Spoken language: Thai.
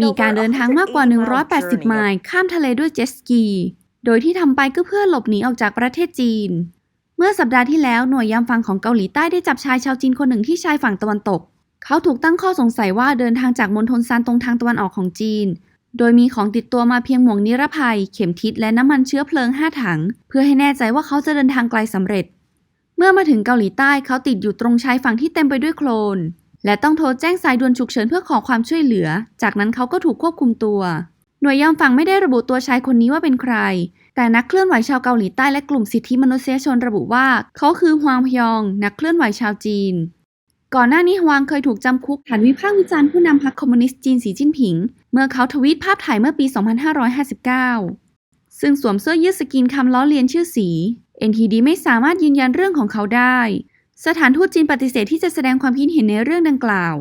มีการเดินทางมากกว่า 180 ไมล์ข้ามทะเลด้วยเจ็ตสกี โดยที่ทำไปก็เพื่อหลบหนีออกจากประเทศจีน เมื่อสัปดาห์ที่แล้วหน่วยยามฟังของเกาหลีใต้ได้จับชายชาวจีนคนหนึ่งที่ชายฝั่งตะวันตก เขาถูกตั้งข้อสงสัยว่าเดินทางจากมณฑลซานตรงทางตะวันออกของจีน โดยมีของติดตัวมาเพียงหมวกนิรภัย เข็มทิศและน้ำมันเชื้อเพลิง 5 ถัง เพื่อให้แน่ใจว่าเขาจะเดินทางไกลสำเร็จ เมื่อมาถึงเกาหลีใต้เขาติดอยู่ตรงชายฝั่งที่เต็มไปด้วยโคลน และต้องโทรแจ้งสายด่วนฉุกเฉินเพื่อขอความช่วยเหลือ จากนั้นเขาก็ถูกควบคุมตัว หน่วยยามฝั่งไม่ได้ระบุตัวชายคนนี้ว่าเป็นใคร แต่นักเคลื่อนไหวชาวเกาหลีใต้และกลุ่มสิทธิมนุษยชนระบุว่า เขาคือฮวางพยอง นักเคลื่อนไหวชาวจีน ก่อนหน้านี้ฮวางเคยถูกจำคุกฐานวิพากษ์วิจารณ์ผู้นำพรรคคอมมิวนิสต์จีนสีจิ้นผิง เมื่อเขาทวีตภาพถ่ายเมื่อปี 2559 ซึ่งสวมเสื้อยืดสกรีนคำล้อเลียนชื่อสี NTD ไม่สามารถยืนยันเรื่องของเขาได้ สถานทูตจีนปฏิเสธที่จะแสดงความคิดเห็นในเรื่องดังกล่าว